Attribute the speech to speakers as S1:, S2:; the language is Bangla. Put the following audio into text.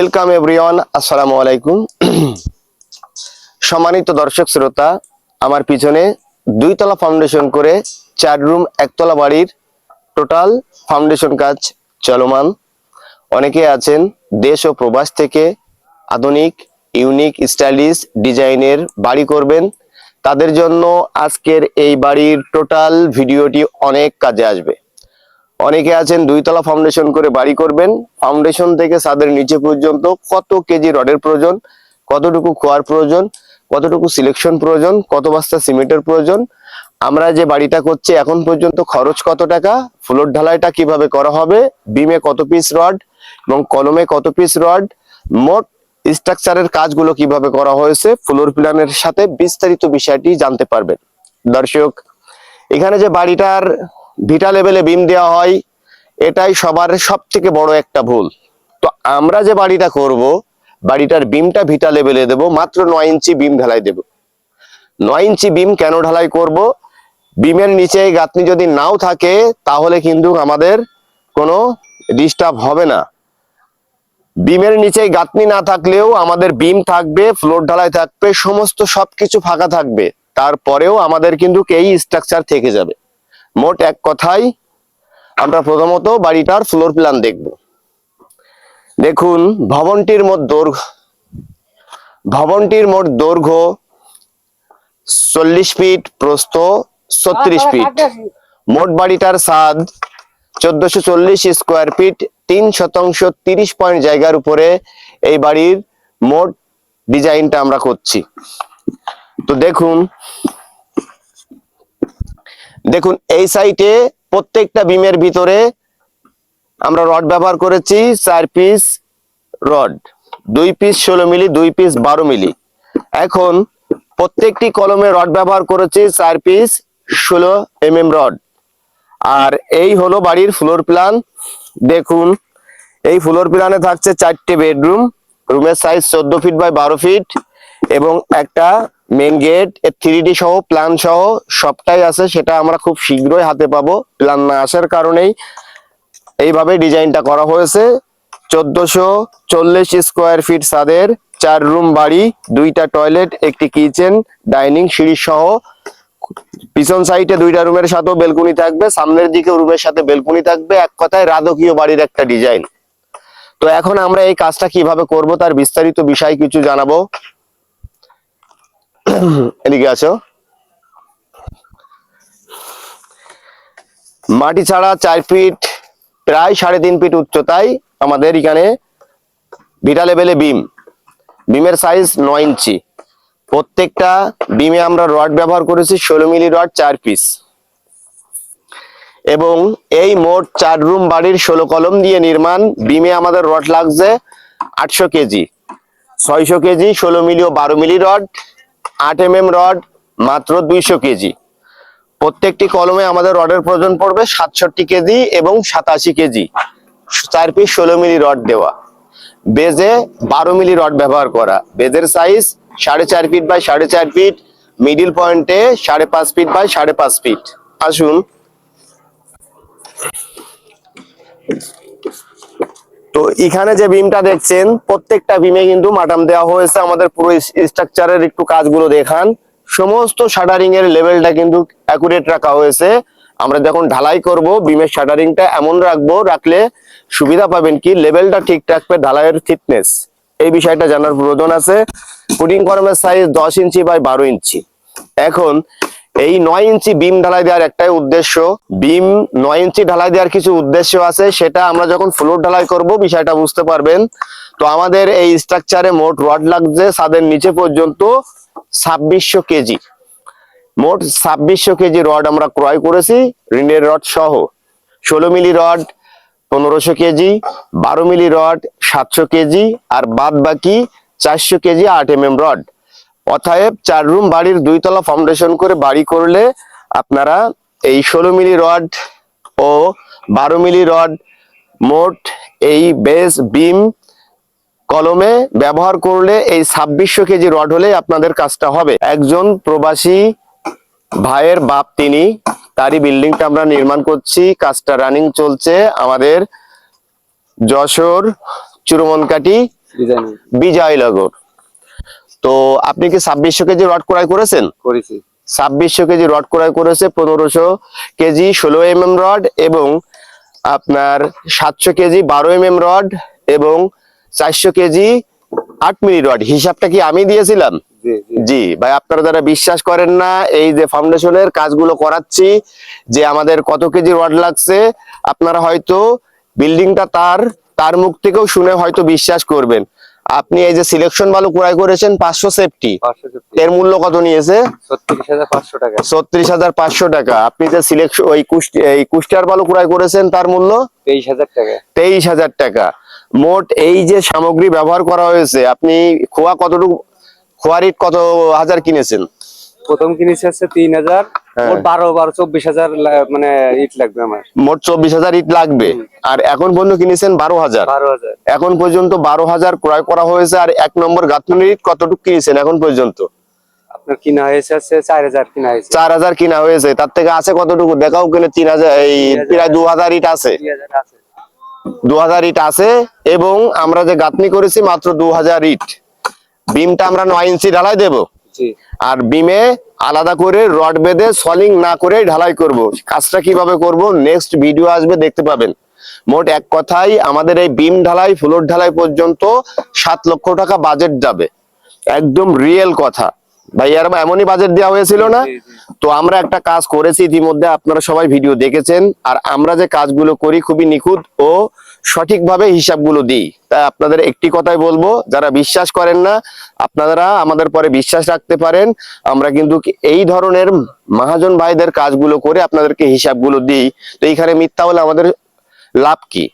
S1: ওয়েলকাম এভরিওয়ান আসসালামু আলাইকুম সম্মানিত দর্শক, শ্রোতা, আমার পিছনে দুইতলা ফাউন্ডেশন করে চার রুম একতলা বাড়ির টোটাল ফাউন্ডেশন কাজ চলমান। অনেকে আছেন দেশ ও প্রবাস থেকে আধুনিক ইউনিক স্টাইলিশ ডিজাইনের বাড়ি করবেন। তাদের জন্য আজকের এই বাড়ির টোটাল ভিডিওটি অনেক কাজে আসবে। অনেকে আছেন দুইতলা ফাউন্ডেশন করে বাড়ি করবেন। ফাউন্ডেশন থেকে ছাদের নিচে পর্যন্ত কত কেজি রডের প্রয়োজন, কতটুকু খোয়ার প্রয়োজন, কতটুকু সিলেকশন প্রয়োজন, কত বস্তা সিমেন্টের প্রয়োজন, আমরা যে বাড়িটা করছি এখন পর্যন্ত খরচ কত টাকা, ফ্লোর ঢালাইটা কীভাবে করা হবে, বিমে কত পিস রড এবং কলমে কত পিস রড মোট স্ট্রাকচারের কাজগুলো কীভাবে করা হয়েছে ফ্লোর প্ল্যানের সাথে বিস্তারিত বিষয়টি জানতে পারবেন। দর্শক, এখানে যে বাড়িটার ভিটা লেভেলে বিম দেওয়া হয়, এটাই সবার সব থেকে বড় একটা ভুল। তো আমরা যে বাড়িটা করব, বাড়িটার বিমটা ভিটা লেভেলে দেব, মাত্র নয় ইঞ্চি বিম ঢালাই দেব। নয় ইঞ্চি বিম কেন ঢালাই করব? বিমের নিচে গাঁথনি যদি নাও থাকে, তাহলে কিন্তু আমাদের কোনো ডিস্টার্ব হবে না। বিমের নিচে গাঁথনি না থাকলেও আমাদের বিম থাকবে ফ্লোর ঢালাই থাকবে, সমস্ত সবকিছু ফাঁকা থাকবে। তারপরেও আমাদের কিন্তু এই স্ট্রাকচার থেকে যাবে। মোট এক কথায় আমরা প্রথমত বাড়িটার ফ্লোর প্ল্যান দেখব। দেখুন ভবনটির মোট দৈর্ঘ্য ভবনটির মোট দৈর্ঘ্য চল্লিশ ফিট প্রস্থ ছত্রিশ ফিট। মোট বাড়িটার স্বাদ চোদ্দশো চল্লিশ স্কোয়ার ফিট তিন শতাংশ তিরিশ পয়েন্ট জায়গার উপরে এই বাড়ির মোট ডিজাইনটা আমরা করছি। তো দেখুন দেখুন, এই সাইটে প্রত্যেকটা বিমের ভিতরে আমরা রড ব্যবহার করেছি, চার পিস রড দুই পিস ষোলো মিলি দুই পিস বারো মিলি এখন প্রত্যেকটি কলমে রড ব্যবহার করেছি, চার পিস ষোলো এম এম রড আর এই হলো বাড়ির ফ্লোর প্ল্যান দেখুন, এই ফ্লোর প্ল্যানে থাকছে চারটে বেডরুম রুমের সাইজ চোদ্দ ফিট বাই বারো ফিট এবং একটা মেন গেট থ্রি ডি সহ প্ল্যান সহ সবটাই আছে, সেটা আমরা খুব শীঘ্রই হাতে পাবো। প্ল্যান না আসার কারণেই এইভাবে ডিজাইনটা করা হয়েছে। চোদ্দশো চল্লিশ স্কোয়ার ফিট সাদের চার রুম বাড়ি, দুইটা টয়লেট একটি কিচেন ডাইনিং সিঁড়ি সহ। পিছন সাইডে দুইটা রুমের সাথেও বেলকুনি থাকবে, সামনের দিকে রুমের সাথে বেলকুনি থাকবে। এক কথায় রাজকীয় বাড়ির একটা ডিজাইন তো এখন আমরা এই কাজটা কীভাবে করব তার বিস্তারিত বিষয় কিছু জানাব। এদিকে আছো? মাটি ছাড়া চার ফিট, প্রায় সাড়ে তিন ফিট উচ্চতায় আমাদের এখানে ভিটা লেভেলে বিম। বিমের সাইজ নয় ইঞ্চি। প্রত্যেকটা বিমে আমরা রড ব্যবহার করেছি ষোলো মিলি রড চার পিস এবং এই মোট চার রুম বাড়ির ষোলো কলম দিয়ে নির্মাণ বিমে আমাদের রড লাগছে আটশো কেজি। ছয়শো কেজি, ষোলো মিলি ও বারো মিলি রড আট এম এম রড মাত্র দুইশো কেজি। প্রত্যেকটি কলমে আমাদের রডের প্রয়োজন পড়বে সাতষট্টি কেজি এবং সাতাশি কেজি। চার পিস ষোলো মিলি রড দেওয়া। বেজে বারো মিলি রড ব্যবহার করা। বেজের সাইজ সাড়ে চার ফিট বাই সাড়ে চার ফিট মিডিল পয়েন্টে সাড়ে পাঁচ ফিট বাই সাড়ে পাঁচ ফিট আসুন। তো এখানে যে বিমটা দেখছেন, প্রত্যেকটা বিমে কিন্তু মাটাম দেওয়া হয়েছে। আমাদের পুরো স্ট্রাকচারের একটু কাজগুলো দেখান। সমস্ত শাটারিং এর লেভেলটা কিন্তু অ্যাকুরেট রাখা হয়েছে। আমরা যখন ঢালাই করব বিমের শাটারিংটা এমন রাখব, রাখলে সুবিধা পাবেন কি? লেভেলটা ঠিক রাখবে ঢালাইয়ের ফিটনেস এই বিষয়টা জানার প্রয়োজন আছে। পুডিং কলমের সাইজ দশ ইঞ্চি বাই বারো ইঞ্চি। এখন এই নয় ইঞ্চি বিম ঢালাই দেওয়ার একটাই উদ্দেশ্য। বিম নয় ইঞ্চি ঢালাই দেওয়ার কিছু উদ্দেশ্য আছে, সেটা আমরা যখন ফ্লোর ঢালাই করব, বিষয়টা বুঝতে পারবেন। তো আমাদের এই স্ট্রাকচারে মোট রড লাগছে ছাদের নিচে পর্যন্ত ছাব্বিশশো কেজি। মোট ছাব্বিশশো কেজি রড আমরা ক্রয় করেছি, ঋণের রড সহ। ষোলো মিলি রড, পনেরোশো কেজি, বারো মিলি রড, সাতশো কেজি, আর বাদ বাকি চারশো কেজি আট এম এম রড। অতএব চার রুম বাড়ির দুইতলা ফাউন্ডেশন করে বাড়ি করলে আপনারা এই ষোলো মিলি রড ও বারো মিলি রড মোট এই বেস বিম কলমে ব্যবহার করলে এই ছাব্বিশশো কেজি রড হলে আপনাদের কাজটা হবে। একজন প্রবাসী ভাইয়ের বাপ তিনি তারই বিল্ডিংটা আমরা নির্মাণ করছি কাজটা রানিং চলছে। আমাদের যশোর চুরমনকাটি বিজয়নগর। তো আপনি কি ছাব্বিশশো কেজি রড ক্রয় করেছেন?
S2: করেছি।
S1: ছাব্বিশশো কেজি রড ক্রয় করেছে পনেরোশো কেজি ষোলো এম এম রড এবং আপনার সাতশো কেজি বারো এম এম রড এবং চারশো কেজি আট মিলি রড। হিসাবটা কি আমি দিয়েছিলাম?
S2: জি
S1: ভাই আপনারা যারা বিশ্বাস করেন না এই যে ফাউন্ডেশনের কাজগুলো করাচ্ছি যে আমাদের কত কেজি রড লাগছে আপনারা হয়তো বিল্ডিংটা তার তার মুখ থেকেও শুনে হয়তো বিশ্বাস করবেন। আপনি এই যে সিলেকশন বালু ক্রয় করেছেন পাঁচশো সেফটি এর মূল্য কত নিয়েছে?
S2: ছত্রিশ হাজার পাঁচশো টাকা।
S1: আপনি যে সিলেকশন ওই কুষ্টি এই কুষ্টিয়ার বালু ক্রয় করেছেন তার মূল্য?
S2: তেইশ হাজার টাকা।
S1: তেইশ হাজার টাকা। মোট এই যে সামগ্রী ব্যবহার করা হয়েছে আপনি খোয়া কতটুকু খোয়ার ইট কত হাজার কিনেছেন?
S2: প্রথম কিনেছি হচ্ছে তিন হাজার। বারো বারো চব্বিশ হাজার মানে ইট লাগবে আমার।
S1: মোট চব্বিশ হাজার ইট লাগবে। আর এখন পর্যন্ত কিনেছেন বারো হাজার। এখন পর্যন্ত বারো হাজার ক্রয় করা হয়েছে আর এক নম্বর গাঁথনির ইট কতটুকু কিনেছেন এখন পর্যন্ত?
S2: আপনার কিনা হয়েছে চার হাজার কিনা হয়েছে।
S1: চার হাজার কিনা হয়েছে। তার থেকে আছে কতটুকু? দেখাও কিনে তিন হাজার এই প্রায় দু হাজার ইট আছে। দু হাজার ইট আছে এবং আমরা যে গাঁথনি করেছি মাত্র দু হাজার ইট। বিমটা আমরা নয় ইঞ্চি ঢালাই দেব। আর বিমে আলাদা করে রড বেঁধে সলিং না করে ঢালাই করব। কাজটা কীভাবে করব? নেক্সট ভিডিও আসবে দেখতে পাবেন। মোট এক কথাই আমাদের এই বিম ঢালাই ফ্লোর ঢালাই পর্যন্ত সাত লক্ষ টাকা বাজেট যাবে। একদম রিয়েল কথা। ভাইয়ার এমনই বাজেট দেওয়া হয়েছিল না। তো আমরা একটা কাজ করেছি ইতিমধ্যে আপনারা সবাই ভিডিও দেখেছেন। আর আমরা যে কাজগুলো করি খুবই নিখুঁত ও সঠিকভাবে হিসাবগুলো দিই। তা আপনাদের একটি কথাই বলব, যারা বিশ্বাস করেন না, আপনারা আমাদের পরে বিশ্বাস রাখতে পারেন। আমরা কিন্তু এই ধরনের মহাজন ভাইদের কাজগুলো করে আপনাদেরকে হিসাবগুলো দিই। তো এইখানে মিথ্যা হলে আমাদের লাভ কি?